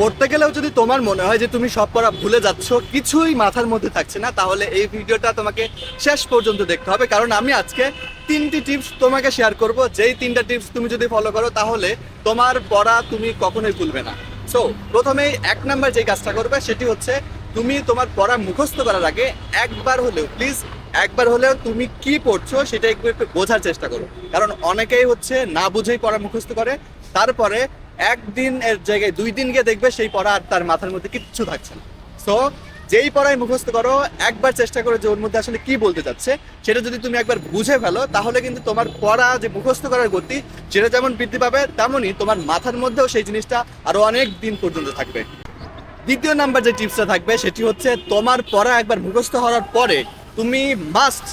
পড়তে গেলেও যদি তোমার মনে হয় যে তুমি সব পড়া ভুলে যাচ্ছ, কিছুই মাথার মধ্যে থাকছে না, তাহলে এই ভিডিওটা তোমাকে শেষ পর্যন্ত দেখতে হবে। কারণ আমি আজকে তিনটি টিপস তোমাকে শেয়ার করব। যেই তিনটা টিপস তুমি যদি ফলো করো, তাহলে তোমার পড়া তুমি কখনোই ভুলবে না। সো প্রথমেই এক নাম্বার যে কাজটা করবে, সেটি হচ্ছে তুমি তোমার পড়া মুখস্থ করার আগে একবার হলেও প্লিজ একবার হলেও তুমি কি পড়ছো সেটা একটু একটু বোঝার চেষ্টা করো। কারণ অনেকেই হচ্ছে না বুঝেই পড়া মুখস্থ করে, তারপরে একদিন এর জায়গায় দুই দিন গিয়ে দেখবে সেই পড়া আর তার মাথার মধ্যে কিচ্ছু থাকছে না। সো যেই পড়াই মুখস্থ করো, একবার চেষ্টা করো যে ওর মধ্যে আসলে কি বলতে চাচ্ছে, সেটা যদি তুমি একবার বুঝে ফেলো, তাহলে কিন্তু তোমার পড়া যে মুখস্থ করার গতি, সেটা যেমন বৃদ্ধি পাবে, তেমনই তোমার মাথার মধ্যেও সেই জিনিসটা আরও অনেক দিন পর্যন্ত থাকবে। দ্বিতীয় নাম্বার যে টিপসটা থাকবে, সেটি হচ্ছে তোমার পড়া একবার মুখস্থ হওয়ার পরে তুমি মাস্ট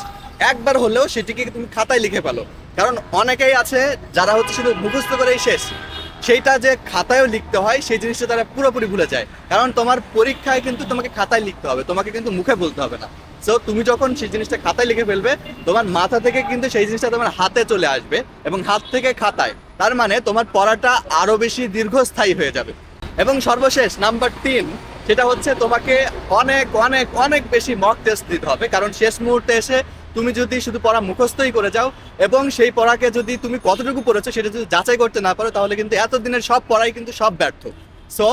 একবার হলেও সেটিকে তুমি খাতায় লিখে ফেলো। কারণ অনেকেই আছে যারা হচ্ছে শুধু মুখস্থ করেই শেষ। সেইটা যে খাতায়ও লিখতে হয়, সেই জিনিসটা তারা পুরোপুরি ভুলে যায়। কারণ তোমার পরীক্ষায় কিন্তু তোমাকে খাতায় লিখতে হবে, তোমাকে কিন্তু মুখে বলতে হবে না। সো তুমি যখন সেই জিনিসটা খাতায় লিখে ফেলবে, তোমার মাথা থেকে কিন্তু সেই জিনিসটা তোমার হাতে চলে আসবে এবং হাত থেকে খাতায়। তার মানে তোমার পড়াটা আরও বেশি দীর্ঘস্থায়ী হয়ে যাবে। এবং সর্বশেষ নাম্বার তিন, সেটা হচ্ছে তোমাকে অনেক অনেক অনেক বেশি মক টেস্ট দিতে হবে। কারণ শেষ মুহূর্তে এসে তুমি যদি শুধু পড়া মুখস্থই করে যাও, এবং সেই পড়াকে যদি তুমি কতটুকু পড়েছো সেটা যদি যাচাই করতে না পারো, তাহলে কিন্তু এতদিনের সব পড়াই কিন্তু সব ব্যর্থ। সো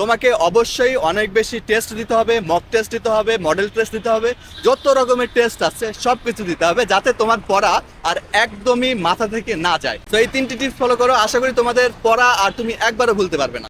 তোমাকে অবশ্যই অনেক বেশি টেস্ট দিতে হবে মক টেস্ট দিতে হবে মডেল টেস্ট দিতে হবে, যত রকমের টেস্ট আছে, সব কিছু দিতে হবে, যাতে তোমার পড়া আর একদমই মাথা থেকে না যায়। তো এই তিনটি টিপস ফলো করো। আশা করি তোমাদের পড়া আর তুমি একবারও ভুলতে পারবে না।